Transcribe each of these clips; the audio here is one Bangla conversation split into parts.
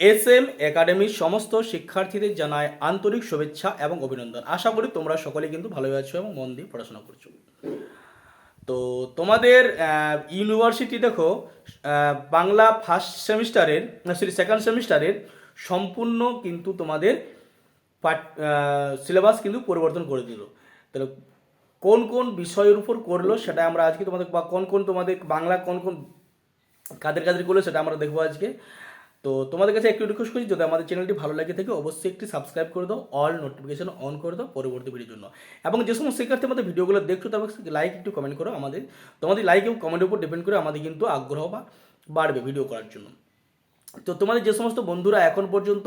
এস এম একাডেমির সমস্ত শিক্ষার্থীদের জানায় আন্তরিক শুভেচ্ছা এবং অভিনন্দন। আশা করি তোমরা সকলে কিন্তু ভালোই আছো এবং মন দিয়ে পড়াশোনা করছ। তো তোমাদের ইউনিভার্সিটি দেখো বাংলা ফার্স্ট সেমিস্টারের সরি সেকেন্ড সেমিস্টারের সম্পূর্ণ কিন্তু তোমাদের সিলেবাস কিন্তু পরিবর্তন করে দিল। তাহলে কোন কোন বিষয়ের উপর করল সেটা আমরা আজকে তোমাদের, বা কোন কোন তোমাদের বাংলা কোন কোন কাদের কাদের করল সেটা আমরা দেখব আজকে। তো তোমাদের কাছে একটু রিকোয়েস্ট করছি, যদি আমাদের চ্যানেলটি ভালো লাগে থাকে, অবশ্যই একটি সাবস্ক্রাইব করে দাও অল নোটিফিকেশন অন করে দাও পরবর্তী ভিডিওর জন্য। এবং যে সমস্ত শিক্ষার্থী আমাদের ভিডিওগুলো দেখছ, তার লাইক একটু কমেন্ট করো আমাদের। তোমাদের লাইক এবং কমেন্টের উপর ডিপেন্ড করে আমাদের কিন্তু আগ্রহ বা বাড়বে ভিডিও করার জন্য। তো তোমাদের যে সমস্ত বন্ধুরা এখন পর্যন্ত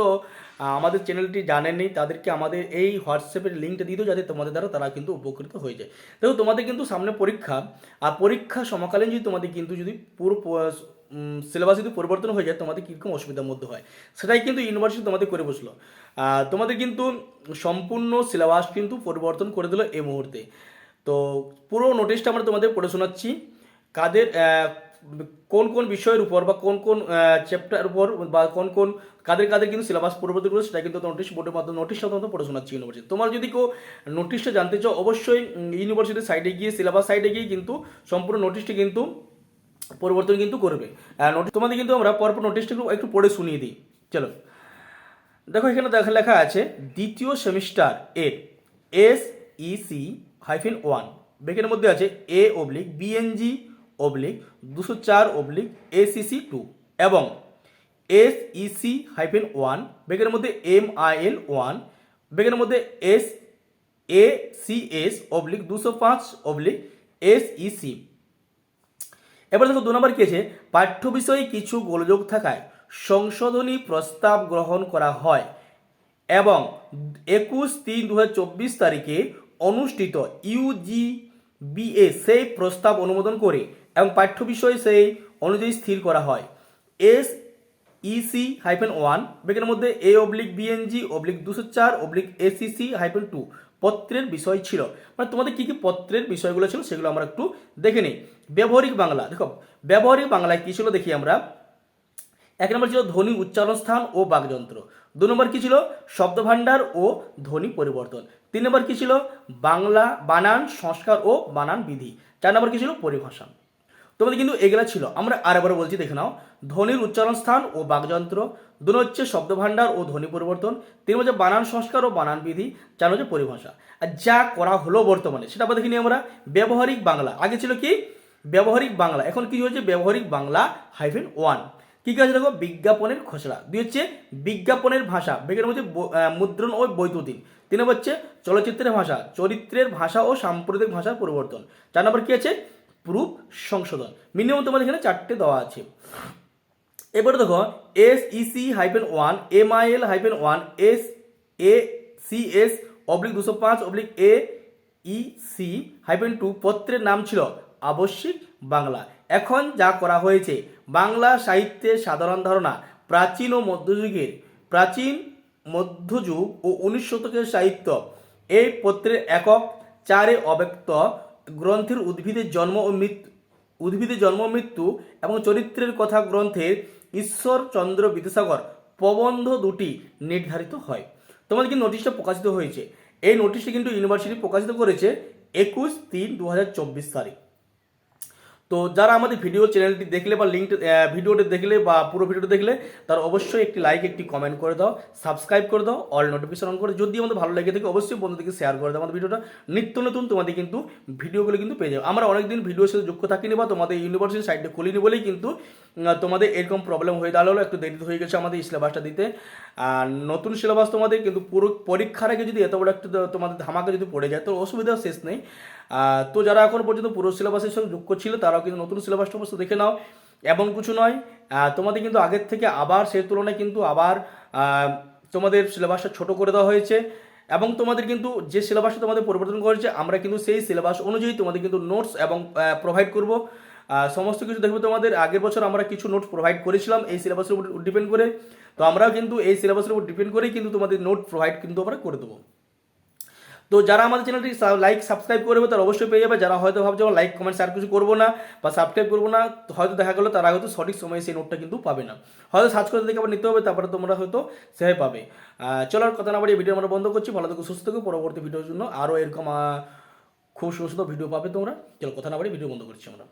আমাদের চ্যানেলটি জানেননি, তাদেরকে আমাদের এই হোয়াটসঅ্যাপের লিঙ্কটা দিয়ে দিও, যাতে তোমাদের দ্বারা তারা কিন্তু উপকৃত হয়ে যায়। দেখো, তোমাদের কিন্তু সামনে পরীক্ষা, আর পরীক্ষা সমকালীন যদি তোমাদের কিন্তু যদি পুরো সিলেবাস যদি পরিবর্তন হয়ে যায়, তোমাদের কীরকম অসুবিধার মধ্যে হয়? সেটাই কিন্তু ইউনিভার্সিটি তোমাদের করে বসল। তোমাদের কিন্তু সম্পূর্ণ সিলেবাস কিন্তু পরিবর্তন করে দিল এই মুহূর্তে। তো পুরো নোটিশটা আমরা তোমাদের পড়ে শোনাচ্ছি। কাদের কোন কোন বিষয়ের উপর বা কোন কোন চ্যাপ্টার উপর বা কোন কোন, কাদের কাদের কিন্তু সিলেবাস পরিবর্তন করে সেটা কিন্তু নোটিশ বোর্ডের মাধ্যমে নোটিশটা তোমাদের পড়ে শোনাচ্ছি ইউনিভার্সিটি তোমার যদি কেউ নোটিশটা জানতে চাও, অবশ্যই ইউনিভার্সিটির সাইডে গিয়ে সিলেবাস সাইডে গিয়ে কিন্তু সম্পূর্ণ নোটিশটি কিন্তু পরিবর্তন কিন্তু করবে। নোটিশ তোমাদের কিন্তু আমরা পরপর নোটিশটা একটু- একটু পড়ে শুনিয়ে দিই। চলো। দেখো, এখানে দেখা লেখা আছে, দ্বিতীয় সেমিস্টার এর এস ইসি হাইফেন ওয়ান বেকের মধ্যে আছে এ অবলিক বিএনজি অবলিক দুশো চার অবলিক এসিসি টু এবং এস ইসি হাইফেন ওয়ান বেকের মধ্যে এম আই এল ওয়ান বেকের মধ্যে S A C S oblique দুশো পাঁচ অবলিক এস ইসি এবার দেখো দু নম্বর কি আছে? পাঠ্য বিষয়ে কিছু গোলযোগ থাকায় সংশোধনী প্রস্তাব গ্রহণ করা হয় এবং একুশ তিন দু তারিখে অনুষ্ঠিত ইউজি বিএ সেই প্রস্তাব অনুমোদন করে এবং পাঠ্য বিষয় সেই অনুযায়ী স্থির করা হয়। এস ইসি হাইফেন ওয়ান বেগের মধ্যে এ অবলিক বিএনজি অবলিক দুশো চার, অবলিক এসিসি হাইফেন টু। পত্রের বিষয় ছিল। মানে তোমাদের কী কী পত্রের বিষয়গুলো ছিল সেগুলো আমরা একটু দেখে নিই। ব্যবহারিক বাংলা, দেখো, ব্যবহারিক বাংলায় কী ছিল দেখি আমরা। এক নম্বর ছিল ধ্বনি উচ্চারণ স্থান ও বাকযন্ত্র। দু নম্বর কী ছিল? শব্দভাণ্ডার ও ধ্বনি পরিবর্তন। তিন নম্বর কী ছিল? বাংলা বানান, সংস্কার ও বানান বিধি। চার নম্বর কী ছিল? পরিভাষা। তোমাদের কিন্তু এগুলা ছিল। আমরা আরেকবার বলছি দেখে নাও। ধ্বনির উচ্চারণ স্থান ও বাকযন্ত্র দু হচ্ছে শব্দভাণ্ডার ও ধ্বনি পরিবর্তন তিন হচ্ছে বানান সংস্কার ও বানান বিধি চার হচ্ছে পরিভাষা। আর যা করা হলো বর্তমানে সেটা আবার দেখিনি আমরা। ব্যবহারিক বাংলা আগে ছিল কি? ব্যবহারিক বাংলা এখন কি হচ্ছে ব্যবহারিক বাংলা হাইফেন ওয়ান কি কাজ দেখো? বিজ্ঞাপনের খসড়া। দুই হচ্ছে বিজ্ঞাপনের ভাষা বেগের আহ, মুদ্রণ ও বৈদ্যুতিন। তিন নম্বর হচ্ছে চলচ্চিত্রের ভাষা চরিত্রের ভাষা ও সাম্প্রতিক ভাষার পরিবর্তন। চার নম্বর কি আছে? প্রুফ সংশোধন। মিনিমাম তোমাদের এখানে চারটে দেওয়া আছে। এবারে দেখো S EC hyphen one M I L hyphen one S A C S oblique দুশো পাঁচ oblique A E C hyphen two পত্রের নাম ছিল আবশ্যিক বাংলা। এখন যা করা হয়েছে, বাংলা সাহিত্যের সাধারণ ধারণা, প্রাচীন ও মধ্যযুগের, প্রাচীন, মধ্যযুগ ও উনিশ শতকের সাহিত্য। এই পত্রের একক, চারে অব্যক্ত গ্রন্থের উদ্ভিদের জন্ম ও মৃত্যু উদ্ভিদের জন্ম মৃত্যু এবং চরিত্রের কথা গ্রন্থের ঈশ্বরচন্দ্র বিদ্যাসাগর প্রবন্ধ দুটি নির্ধারিত হয়। তোমাদের কিন্তু নোটিশটা প্রকাশিত হয়েছে। এই নোটিশটি কিন্তু ইউনিভার্সিটি প্রকাশিত করেছে একুশ তিন দু তারিখ তো যারা আমাদের ভিডিও চ্যানেলটি দেখলে বা লিঙ্ক ভিডিওটি দেখলে বা পুরো ভিডিওটি দেখলে, তার অবশ্যই একটি লাইক একটি কমেন্ট করে দাও সাবস্ক্রাইব করে দাও অল নোটিফিকেশন অন করে, যদি আমাদের ভালো লেগে থাকে, অবশ্যই বন্ধুদেরকে শেয়ার করে দাও আমাদের ভিডিওটা নিত্য নতুন তোমাদের কিন্তু ভিডিওগুলো কিন্তু পেয়ে যাবে। আমরা অনেকদিন ভিডিওর সাথে যুক্ত থাকিনি বা তোমাদের ইউনিভার্সিটি সাইডে খুলিনি বলেই কিন্তু তোমাদের এরকম প্রবলেম হয়ে দাঁড়াল, একটু দেরি হয়ে গেছে আমাদের সিলেবাসটা দিতে। আর নতুন সিলেবাস তোমাদের কিন্তু পুরো পরীক্ষার আগে যদি এত বড় একটু তোমাদের ধামাকা যদি পড়ে যায়, তো অসুবিধা শেষ নেই। তো যারা এখন পর্যন্ত পুরো সিলেবাসের সঙ্গে যুক্ত ছিল, তারাও কিন্তু নতুন সিলেবাসটা অবশ্য দেখে নাও। এমন কিছু নয় তোমাদের কিন্তু আগের থেকে আবার সেই তুলনায় কিন্তু আবার তোমাদের সিলেবাসটা ছোট করে দেওয়া হয়েছে। এবং তোমাদের কিন্তু যে সিলেবাসটা তোমাদের পরিবর্তন করেছে, আমরা কিন্তু সেই সিলেবাস অনুযায়ী তোমাদের কিন্তু নোটস এবং প্রোভাইড করব। সমস্ত কিছু দেখবে তোমাদের। আগের বছর আমরা কিছু নোট প্রোভাইড করেছিলাম, এই সিলেবাসের উপর ডিপেন্ড করে। তো আমরাও কিন্তু এই সিলেবাসের উপর ডিপেন্ড করেই কিন্তু তোমাদের নোট প্রোভাইড কিন্তু আমরা করে দেবো। তো যারা আমাদের চ্যানেলটি লাইক সাবস্ক্রাইব করবে, তারা অবশ্যই পেয়ে যাবে। যারা হয়তো ভাবছে লাইক কমেন্ট শেয়ার কিছু করব না বা সাবস্ক্রাইব করব না, হয়তো দেখা গেলো তারা হয়তো সঠিক সময়ে সেই নোটটা কিন্তু পাবে না। হয়তো সার্চ করে দেখে আবার নিতে হবে, তারপরে তোমরা হয়তো সেভাবে পাবে। চলো আর কথা না বাড়িয়ে ভিডিও আমরা বন্ধ করছি। ভালো থেকো, সুস্থ থেকো। পরবর্তী ভিডিওর জন্য আরও এরকম খুব সুন্দর ভিডিও পাবে তোমরা। চলো কথা না বাড়িয়ে ভিডিও বন্ধ করছি আমরা।